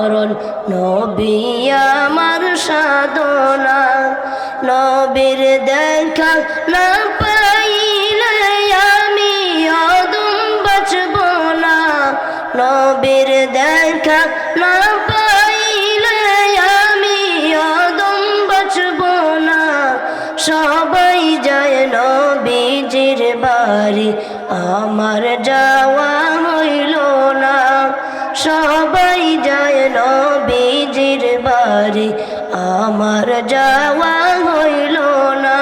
মরণ নবী আমার সাধনা, নবীর দেখা না পাইলে আমি অদম বাঁচব না। নবীর দেখা না পাইলে আমি অদম বাঁচব না। সবাই যায় নবীজির বাড়ি, আমার যাওয়া হইল সবাই যায় নবীজির বাড়ি। আমার যাওয়া হইল না।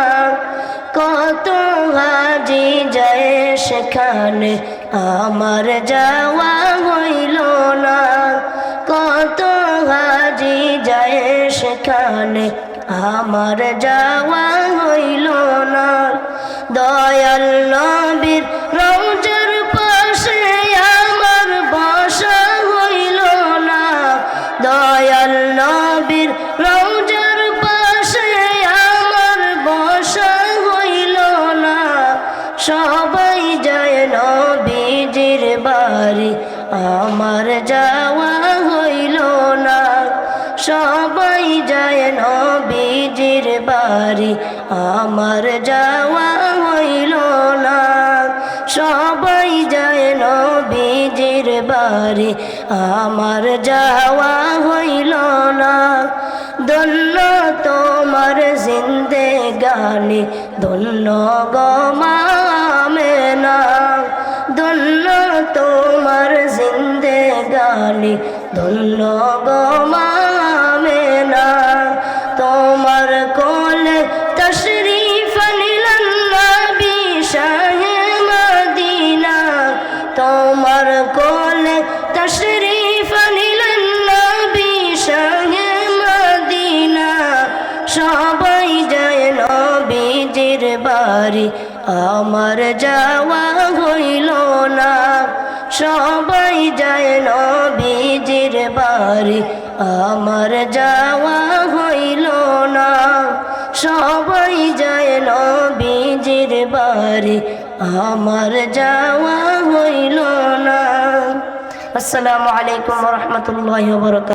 কত হাজি যায় সেখানে। আমার যাওয়া হইল না। কত হাজি যায় সেখানে। আমার যাওয়া হইল না। দয়াল বাড়ি আমার যাওয়া হইল না। সবাই যায় নবীজির বাড়ি, আমার যাওয়া হইল না। সবাই যায় নবীজির বাড়ি, আমার যাওয়া হইল না। ধন্য তোমার জিন্দে গানি ধন্য গমামে গানি ধন্য গমামে না তোমার কোলে তশরিফ নিলেন নবী শাহে মদিনা, তোমার কোলে তশরিফ নিলেন নবী শাহে মদিনা, সবাই যায় নবীজির বাড়ি, আমার যাওয়া হইল না, সবাই যায় নবীজির বাড়ি, আমার যাওয়া হইল না। সবাই যায় নবীজির বাড়ি, আমার যাওয়া হইল না। আসসালামু আলাইকুম রহমতুল্লাহ বরকাত